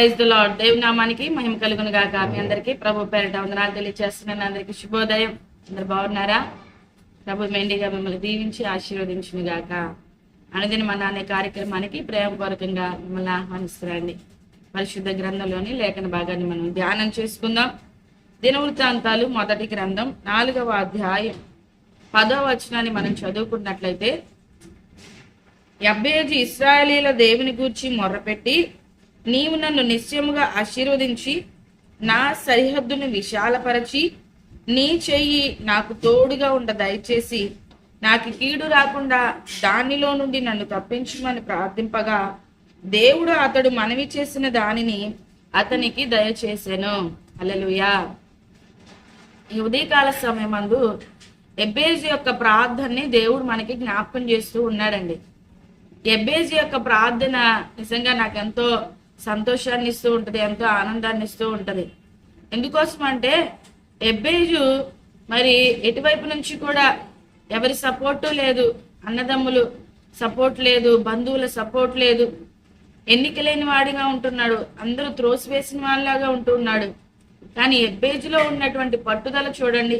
Praise the lord దేవుని నామానికి మహిమ కలుగును గాక. మీ అందరికీ ప్రభు పేరిట వందనాలు తెలియజేస్తున్నాను అందరికీ శుభోదయం. అందరు బాగున్నారా? ప్రభు మెండిగా మిమ్మల్ని దీవించి ఆశీర్వదించును గాక. అనుదిన మన అనే కార్యక్రమానికి ప్రేమపూర్వకంగా మిమ్మల్ని ఆహ్వానిస్తున్నాండి పరిశుద్ధ గ్రంథంలోని లేఖన భాగాన్ని మనం ధ్యానం చేసుకుందాం. దినవృత్తాంతాలు మొదటి గ్రంథం నాలుగవ అధ్యాయం పదో వచనాన్ని మనం చదువుకున్నట్లయితే యబ్బేజు ఇస్రాయలీల దేవుని గూర్చి మొర్రపెట్టి నీవు నన్ను నిశ్చయముగా ఆశీర్వదించి నా సరిహద్దును విశాలపరచి నీ చెయ్యి నాకు తోడుగా ఉండ దయచేసి నాకు కీడు రాకుండా దానిలో నుండి నన్ను తప్పించమని ప్రార్థింపగా దేవుడు అతడు మనవి చేసిన దానిని అతనికి దయచేశాను అలలుయా ఈ ఉదయకాల సమయమందు ఎబ్బేజ్ యొక్క ప్రార్థనని దేవుడు మనకి జ్ఞాపకం చేస్తూ ఉన్నాడండి. ఎబ్బేజ్ యొక్క ప్రార్థన నిజంగా నాకు ఎంతో సంతోషాన్ని ఇస్తూ ఉంటుంది ఎంతో ఆనందాన్ని ఇస్తూ ఉంటుంది. ఎందుకోసం అంటే ఎబ్బేజు మరి ఎటువైపు నుంచి కూడా ఎవరి సపోర్టు లేదు అన్నదమ్ములు సపోర్ట్ లేదు బంధువుల సపోర్ట్ లేదు. ఎన్నికలేని వాడిగా ఉంటున్నాడు అందరూ త్రోసివేసిన వాళ్ళలాగా ఉంటున్నాడు కానీ ఎబ్బేజ్లో ఉన్నటువంటి పట్టుదల చూడండి.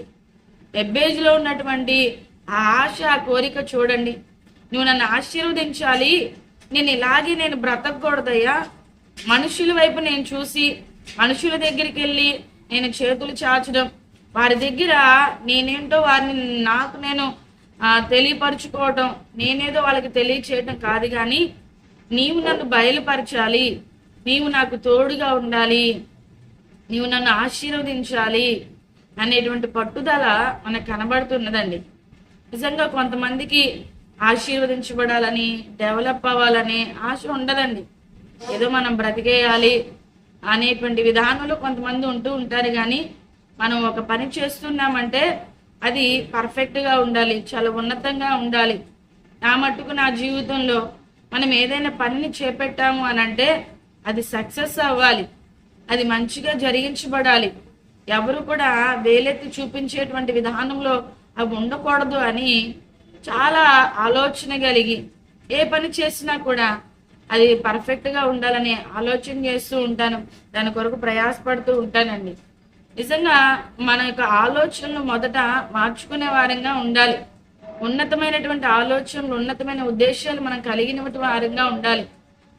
ఎబ్బేజ్లో ఉన్నటువంటి ఆ ఆశ ఆ కోరిక చూడండి. నువ్వు నన్ను ఆశీర్వదించాలి నేను ఇలాగే నేను బ్రతకూడదయ్యా మనుషుల వైపు నేను చూసి మనుషుల దగ్గరికి వెళ్ళి నేను చేతులు చాచడం వారి దగ్గర నేనేంటో వారిని నాకు నేను తెలియపరుచుకోవటం నేనేదో వాళ్ళకి తెలియచేయటం కాదు కానీ నీవు నన్ను బయలుపరచాలి నీవు నాకు తోడుగా ఉండాలి నీవు నన్ను ఆశీర్వదించాలి అనేటువంటి పట్టుదల మనకు కనబడుతున్నదండి. నిజంగా కొంతమందికి ఆశీర్వదించబడాలని డెవలప్ అవ్వాలని ఆశ ఉండదండి. ఏదో మనం బ్రతికేయాలి అనేటువంటి విధానంలో కొంతమంది ఉంటూ ఉంటారు కానీ మనం ఒక పని చేస్తున్నామంటే అది పర్ఫెక్ట్గా ఉండాలి చాలా ఉన్నతంగా ఉండాలి. నా మట్టుకు నా జీవితంలో మనం ఏదైనా పనిని చేపెట్టాము అని అంటే అది సక్సెస్ అవ్వాలి అది మంచిగా జరిగించబడాలి. ఎవరు కూడా వేలెత్తి చూపించేటువంటి విధానంలో అవి ఉండకూడదు అని చాలా ఆలోచన కలిగి ఏ పని చేసినా కూడా అది పర్ఫెక్ట్గా ఉండాలని ఆలోచన చేస్తూ ఉంటాను. దాని కొరకు ప్రయాసపడుతూ ఉంటానండి. నిజంగా మన యొక్క ఆలోచనలు మొదట మార్చుకునే వారంగా ఉండాలి. ఉన్నతమైనటువంటి ఆలోచనలు ఉన్నతమైన ఉద్దేశాలు మనం కలిగిన వారంగా ఉండాలి.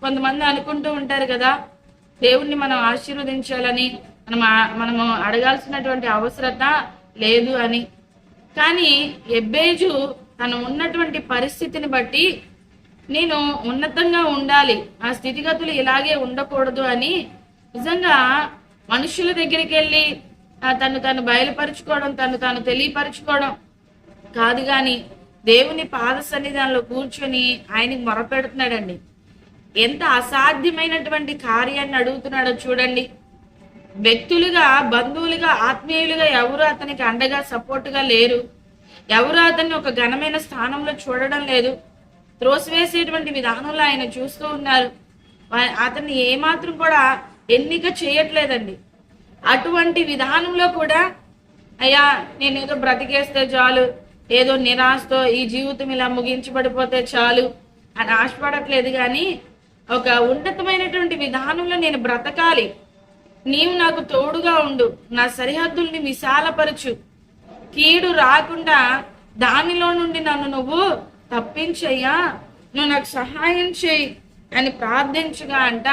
కొంతమంది అనుకుంటూ ఉంటారు కదా దేవుణ్ణి మనం ఆశీర్వదించాలని మనం మనము అడగాల్సినటువంటి అవసరత లేదు అని. కానీ ఎబ్బేజు తను ఉన్నటువంటి పరిస్థితిని బట్టి నేను ఉన్నతంగా ఉండాలి. ఆ స్థితిగతులు ఇలాగే ఉండకూడదు అని నిజంగా మనుషుల దగ్గరికి వెళ్ళి తను తను బయలుపరుచుకోవడం తను తను తెలియపరుచుకోవడం కాదు కానీ దేవుని పాద సన్నిధానంలో కూర్చొని ఆయనకి మొరపెడుతున్నాడండి. ఎంత అసాధ్యమైనటువంటి కార్యాన్ని అడుగుతున్నాడో చూడండి. వ్యక్తులుగా బంధువులుగా ఆత్మీయులుగా ఎవరు అతనికి అండగా సపోర్టుగా లేరు. ఎవరు అతన్ని ఒక ఘనమైన స్థానంలో చూడడం లేదు. త్రోసివేసేటువంటి విధానంలో ఆయన చూస్తూ ఉన్నారు. అతన్ని ఏమాత్రం కూడా ఎన్నిక చేయట్లేదండి. అటువంటి విధానంలో కూడా అయ్యా నేను ఏదో బ్రతికేస్తే చాలు ఏదో నిరాశతో ఈ జీవితం ఇలా ముగించబడిపోతే చాలు అని ఆశపడట్లేదు కానీ ఒక ఉన్నతమైనటువంటి విధానంలో నేను బ్రతకాలి. నీవు నాకు తోడుగా ఉండు నా సరిహద్దుల్ని విశాలపరచు. కీడు రాకుండా దానిలో నుండి నన్ను నువ్వు తప్పించయ్యా నువ్వు నాకు సహాయం చేయి అని ప్రార్థించగా అంట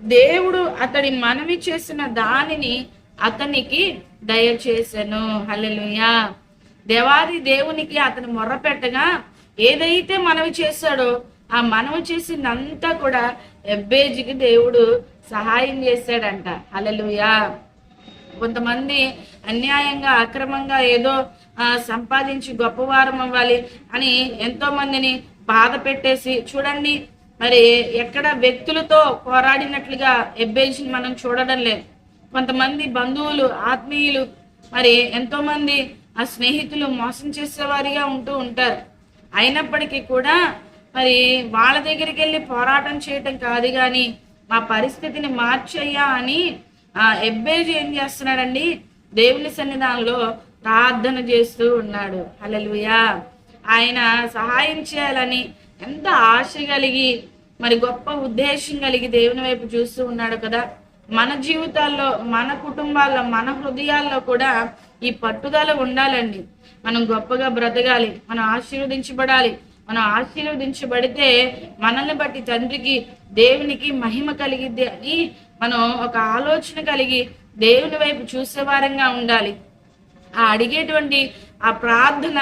దేవుడు అతడి మనవి చేసిన దానిని అతనికి దయచేసెను. హలలుయా దేవాది దేవునికి అతను మొర్రపెట్టగా ఏదైతే మనవి చేశాడో ఆ మనవి చేసిందంతా కూడా ఎబ్బేజికి దేవుడు సహాయం చేశాడంట. హలలుయా కొంతమంది అన్యాయంగా అక్రమంగా ఏదో ఆ, సంపాదించి గొప్పవారం అవ్వాలి అని ఎంతో మందిని బాధ పెట్టేసి చూడండి మరి ఎక్కడ వ్యక్తులతో పోరాడినట్లుగా ఎబ్బేసి మనం చూడడం లేదు. కొంతమంది బంధువులు ఆత్మీయులు మరి ఎంతో మంది ఆ స్నేహితులు మోసం చేసేవారిగా ఉంటూ ఉంటారు. అయినప్పటికీ కూడా మరి వాళ్ళ దగ్గరికి వెళ్ళి పోరాటం చేయటం కాదు కానీ మా పరిస్థితిని మార్చయ్యా అని ఎబ్బేజు ఏం చేస్తున్నాడండి? దేవుని సన్నిధానంలో ప్రార్థన చేస్తూ ఉన్నాడు. హల్లెలూయా. ఆయన సహాయం చేయాలని ఎంత ఆశ కలిగి మరి గొప్ప ఉద్దేశం కలిగి దేవుని వైపు చూస్తూ ఉన్నాడు కదా. మన జీవితాల్లో మన కుటుంబాల్లో మన హృదయాల్లో కూడా ఈ పట్టుదల ఉండాలండి. మనం గొప్పగా బ్రతకాలి మనం ఆశీర్వదించబడాలి. మనం ఆశీర్వదించబడితే మనల్ని బట్టి తండ్రికి దేవునికి మహిమ కలిగిద్ది అని మనం ఒక ఆలోచన కలిగి దేవుని వైపు చూసే వారంగా ఉండాలి. ఆ అడిగేటువంటి ఆ ప్రార్థన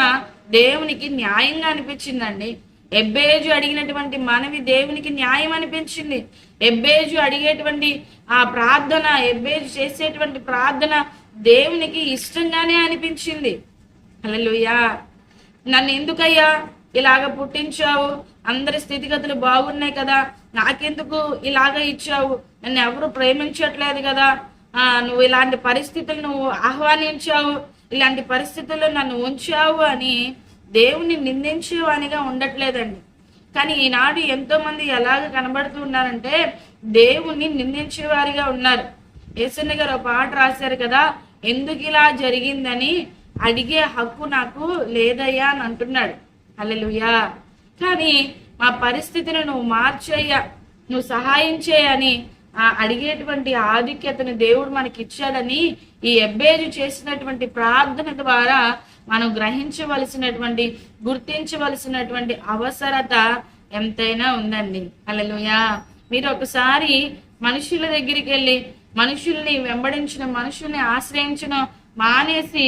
దేవునికి న్యాయంగా అనిపించిందండి. ఎబ్బేజు అడిగినటువంటి మనవి దేవునికి న్యాయం అనిపించింది. ఎబ్బేజు అడిగేటువంటి ఆ ప్రార్థన ఎబ్బేజు చేసేటువంటి ప్రార్థన దేవునికి ఇష్టంగానే అనిపించింది. హల్లెలూయా! నన్ను ఎందుకయ్యా ఇలాగ పుట్టించావు? అందరి స్థితిగతులు బాగున్నాయి కదా. నాకెందుకు ఇలాగ ఇచ్చావు? నన్ను ఎవరు ప్రేమించట్లేదు కదా. నువ్వు ఇలాంటి పరిస్థితులు నువ్వు ఆహ్వానించావు. ఇలాంటి పరిస్థితుల్లో నన్ను ఉంచావు అని దేవుని నిందించేవానిగా ఉండట్లేదండి. కానీ ఈనాడు ఎంతో మంది ఎలాగ కనబడుతూ ఉన్నారంటే దేవుణ్ణి నిందించేవారిగా ఉన్నారు. యేసన్న గారు ఒక పాట రాశారు కదా ఎందుకు ఇలా జరిగిందని అడిగే హక్కు నాకు లేదయ్యా అని అంటున్నాడు. అల్లెలుయా కానీ మా పరిస్థితిని నువ్వు మార్చయ్యా నువ్వు సహాయం చేయని ఆ అడిగేటువంటి ఆధిక్యతను దేవుడు మనకి ఇచ్చాడని ఈ ఎబ్బేజు చేసినటువంటి ప్రార్థన ద్వారా మనం గ్రహించవలసినటువంటి గుర్తించవలసినటువంటి అవసరత ఎంతైనా ఉందండి. హల్లెలూయా. మీరు ఒకసారి మనుషుల దగ్గరికి వెళ్ళి మనుషుల్ని వెంబడించిన మనుషుల్ని ఆశ్రయించిన మానేసి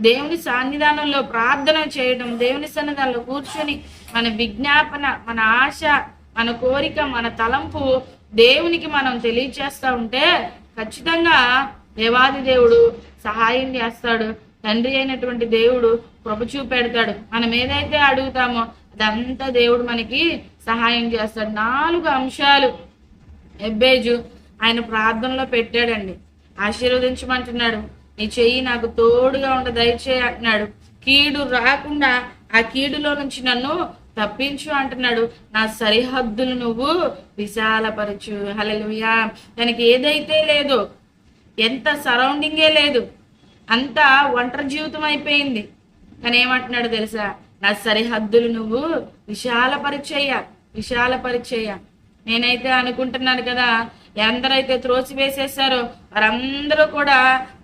దేవుని సన్నిధానంలో ప్రార్థన చేయడం దేవుని సన్నిధానంలో కూర్చొని మన విజ్ఞాపన మన ఆశ మన కోరిక మన తలంపు దేవునికి మనం తెలియచేస్తూ ఉంటే ఖచ్చితంగా దేవాది దేవుడు సహాయం చేస్తాడు. తండ్రి అయినటువంటి దేవుడు కృప చూపెడతాడు. మనం ఏదైతే అడుగుతామో అదంతా దేవుడు మనకి సహాయం చేస్తాడు. నాలుగు అంశాలు ఎబ్బేజు ఆయన ప్రార్థనలో పెట్టాడండి. ఆశీర్వదించమంటున్నాడు. నీ చెయ్యి నాకు తోడుగా ఉండ దయచేయి అంటున్నాడు. కీడు రాకుండా ఆ కీడులో నుంచి నన్ను తప్పించు అంటున్నాడు. నా సరిహద్దులు నువ్వు విశాలపరచు. హలలుయా దానికి ఏదైతే లేదో ఎంత సరౌండింగే లేదు అంతా ఒంటరి జీవితం అయిపోయింది. కానీ ఏమంటున్నాడు తెలుసా? నా సరిహద్దులు నువ్వు విశాలపరిచయ్య విశాలపరిచయ్య. నేనైతే అనుకుంటున్నాను కదా ఎందరైతే త్రోసి వేసేసారో వారందరూ కూడా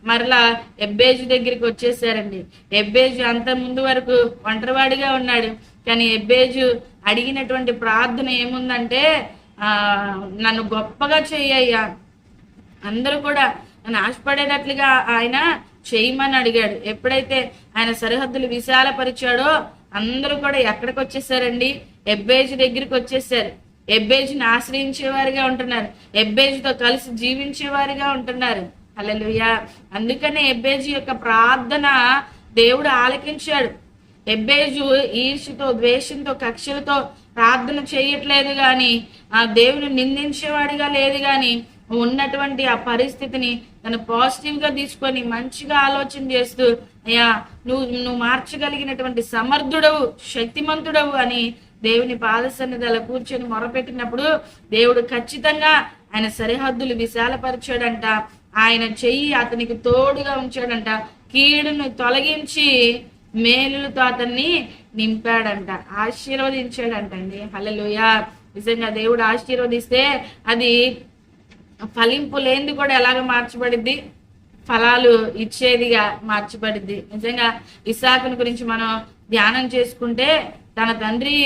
మరలా ఎబ్బేజు దగ్గరికి వచ్చేసారండి ఎబ్బేజు అంత ముందు వరకు ఒంటరివాడిగా ఉన్నాడు. కానీ ఎబ్బేజు అడిగినటువంటి ప్రార్థన ఏముందంటే ఆ నన్ను గొప్పగా చెయ్యయ్యా అందరూ కూడా నన్ను ఆశపడేటట్లుగా ఆయన చేయమని అడిగాడు. ఎప్పుడైతే ఆయన సరిహద్దులు విశాలపరిచాడో అందరూ కూడా ఎక్కడికి వచ్చేసారండి ఎబ్బేజు దగ్గరికి వచ్చేసారు. ఎబ్బేజుని ఆశ్రయించేవారిగా ఉంటున్నారు. ఎబ్బేజుతో కలిసి జీవించేవారిగా ఉంటున్నారు. హల్లెలూయా. అందుకనే ఎబ్బేజు యొక్క ప్రార్థన దేవుడు ఆలకించాడు. ఎబ్బేజు ఈర్షతో ద్వేషంతో కక్షలతో ప్రార్థన చేయట్లేదు కానీ ఆ దేవుని నిందించేవాడిగా లేదు కానీ ఉన్నటువంటి ఆ పరిస్థితిని తను పాజిటివ్గా తీసుకొని మంచిగా ఆలోచన చేస్తూ అయ్యా నువ్వు నువ్వు మార్చగలిగినటువంటి సమర్థుడవు శక్తిమంతుడవు అని దేవుని పాదసన్నిధిలో కూర్చొని మొరపెట్టినప్పుడు దేవుడు ఖచ్చితంగా ఆయన సరిహద్దులు విశాలపరిచాడంట. ఆయన చెయ్యి అతనికి తోడుగా ఉంచాడంట. కీడును తొలగించి మేలులతో అతన్ని నింపాడంట. ఆశీర్వదించాడంటండి హలలుయ నిజంగా దేవుడు ఆశీర్వదిస్తే అది ఫలింపు లేనిది కూడా ఎలాగ మార్చబడిద్ది? ఫలాలు ఇచ్చేదిగా మార్చబడిద్ది. నిజంగా ఇసాకుని గురించి మనం ధ్యానం చేసుకుంటే తన తండ్రి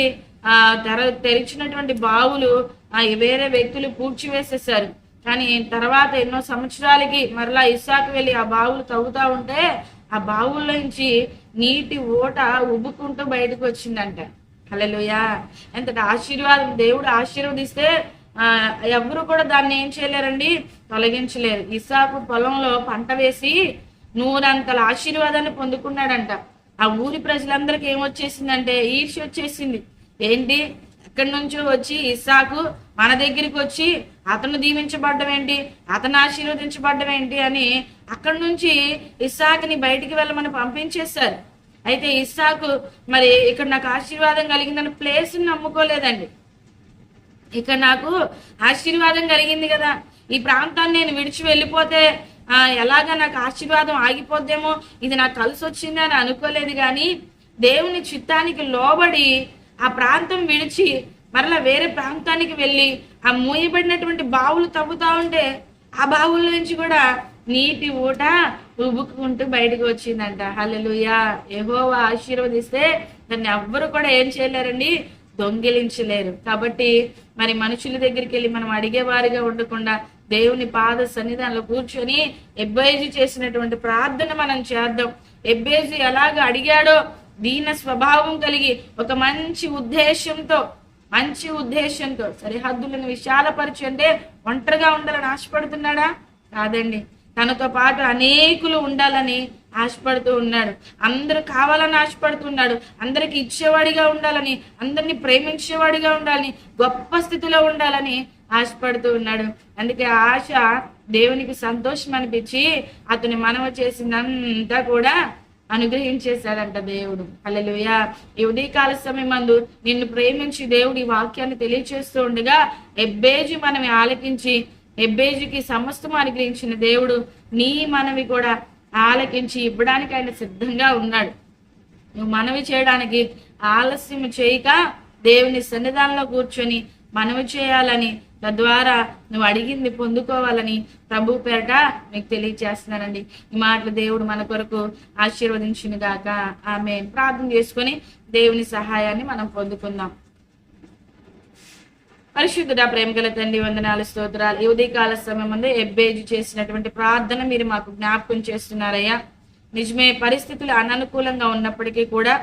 ఆ తెర తెరిచినటువంటి బావులు ఆ వేరే వ్యక్తులు పూడ్చివేసేసారు కానీ తర్వాత ఎన్నో సంవత్సరాలకి మరలా ఇస్సాకు వెళ్ళి ఆ బావులు తవ్వుతా ఉంటే ఆ బావుల్లోంచి నీటి ఓట ఉబ్బుకుంటూ బయటకు వచ్చిందంట. హల్లెలూయా! ఎంతటి ఆశీర్వాదం దేవుడు ఆశీర్వదిస్తే ఆ ఎవరు కూడా దాన్ని ఏం చేయలేరండి? తొలగించలేరు. ఇసాకు పొలంలో పంట వేసి నూరంతల ఆశీర్వాదాన్ని పొందుకున్నాడంట. ఆ ఊరి ప్రజలందరికి ఏమొచ్చేసిందంటే ఈర్ష్య వచ్చేసింది. ఏంటి? ఎక్కడి నుంచో వచ్చి ఇస్సాకు మన దగ్గరికి వచ్చి అతను దీవించబడ్డం ఏంటి? అతను ఆశీర్వదించబడ్డం ఏంటి అని అక్కడి నుంచి ఇస్సాకుని బయటికి వెళ్ళమని పంపించేశారు. అయితే ఇస్సాకు మరి ఇక్కడ నాకు ఆశీర్వాదం కలిగిందని ప్లేస్ని నమ్ముకోలేదండి. ఇక్కడ నాకు ఆశీర్వాదం కలిగింది కదా. ఈ ప్రాంతాన్ని నేను విడిచి వెళ్ళిపోతే ఎలాగా నాకు ఆశీర్వాదం ఆగిపోద్దేమో? ఇది నాకు కలిసి వచ్చిందని అని అనుకోలేదు కానీ దేవుని చిత్తానికి లోబడి ఆ ప్రాంతం విడిచి మరలా వేరే ప్రాంతానికి వెళ్ళి ఆ మూయబడినటువంటి బావులు తవ్వుతా ఉంటే ఆ బావుల నుంచి కూడా నీటి ఊట ఉబ్బుకుంటూ బయటకు వచ్చిందంట. హల్లెలూయా. యెహోవా ఆశీర్వదిస్తే దాన్ని ఎవ్వరు కూడా ఏం చేయలేరండి. దొంగిలించలేరు. కాబట్టి మరి మనుషుల దగ్గరికి వెళ్ళి మనం అడిగేవారిగా ఉండకుండా దేవుని పాద సన్నిధానంలో కూర్చొని ఎబ్బేజు చేసినటువంటి ప్రార్థన మనం చేద్దాం. ఎబ్బేజు ఎలాగ అడిగాడో దీన స్వభావం కలిగి ఒక మంచి ఉద్దేశంతో మంచి ఉద్దేశంతో సరిహద్దులను విశాలపరిచి అంటే ఒంటరిగా ఉండాలని ఆశపడుతున్నాడా? కాదండి. తనతో పాటు అనేకులు ఉండాలని ఆశపడుతూ ఉన్నాడు. అందరూ కావాలని ఆశపడుతున్నాడు. అందరికి ఇచ్చేవాడిగా ఉండాలని అందరిని ప్రేమించేవాడిగా ఉండాలని గొప్ప స్థితిలో ఉండాలని ఆశపడుతూ ఉన్నాడు. అందుకే ఆశ దేవునికి సంతోషం అనిపించి అతని మనవ చేసిందంతా కూడా అనుగ్రహించేశాడంట దేవుడు. అల్లెలుయ ఈ ఉదయకాల సమయం మందు నిన్ను ప్రేమించి దేవుడు ఈ వాక్యాన్ని తెలియచేస్తూ ఉండగా ఎబ్బేజు మనం ఆలకించి ఎబ్బేజుకి సమస్తం అనుగ్రహించిన దేవుడు నీ మనవి కూడా ఆలకించి ఇవ్వడానికి ఆయన సిద్ధంగా ఉన్నాడు. నువ్వు మనవి చేయడానికి ఆలస్యం చేయక దేవుని సన్నిధానంలో కూర్చొని మనవి చేయాలని తద్వారా నువ్వు అడిగింది పొందుకోవాలని ప్రభు పేరట మీకు తెలియచేస్తున్నానండి. ఈ మాటలు దేవుడు మన కొరకు ఆశీర్వదించిన గాక ఆమె ప్రార్థన చేసుకొని దేవుని సహాయాన్ని మనం పొందుకుందాం. పరిశుద్ధుడ ప్రేమగల తండ్రి వందనాలు స్తోత్రాలు. ఈ ఉదయకాల సమయం ముందు ఎబ్బేజు చేసినటువంటి ప్రార్థన మీరు మాకు జ్ఞాపకం చేస్తున్నారయ్యా. నిజమే పరిస్థితులు అననుకూలంగా ఉన్నప్పటికీ కూడా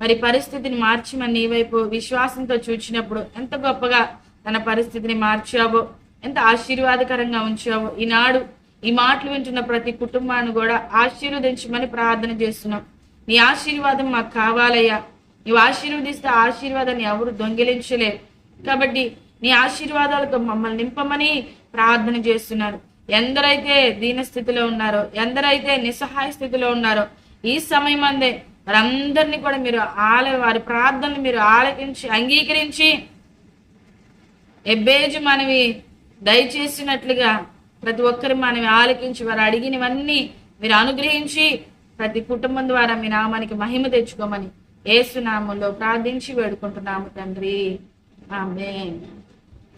మరి పరిస్థితిని మార్చి మన నీ వైపు విశ్వాసంతో చూచినప్పుడు ఎంత గొప్పగా తన పరిస్థితిని మార్చావో ఎంత ఆశీర్వాదకరంగా ఉంచావో. ఈనాడు ఈ మాటలు వింటున్న ప్రతి కుటుంబాన్ని కూడా ఆశీర్వదించమని ప్రార్థన చేస్తున్నాం. నీ ఆశీర్వాదం మాకు కావాలయ్యా. నీవు ఆశీర్వదిస్తే ఆశీర్వాదాన్ని ఎవరు దొంగిలించలేరు. కాబట్టి నీ ఆశీర్వాదాలతో మమ్మల్ని నింపమని ప్రార్థన చేస్తున్నారు. ఎందరైతే దీన స్థితిలో ఉన్నారో ఎందరైతే నిస్సహాయ స్థితిలో ఉన్నారో ఈ సమయం అందే వారందరినీ కూడా మీరు ఆల వారి ప్రార్థనలు మీరు ఆలకించి అంగీకరించి ఎబ్బేజు మనవి దయచేసినట్లుగా ప్రతి ఒక్కరి మనవి ఆలకించి వారు అడిగినవన్నీ మీరు అనుగ్రహించి ప్రతి కుటుంబం ద్వారా మీ నామానికి మహిమ తెచ్చుకోమని ఏసునామంలో ప్రార్థించి వేడుకుంటున్నాము తండ్రి. ఆమె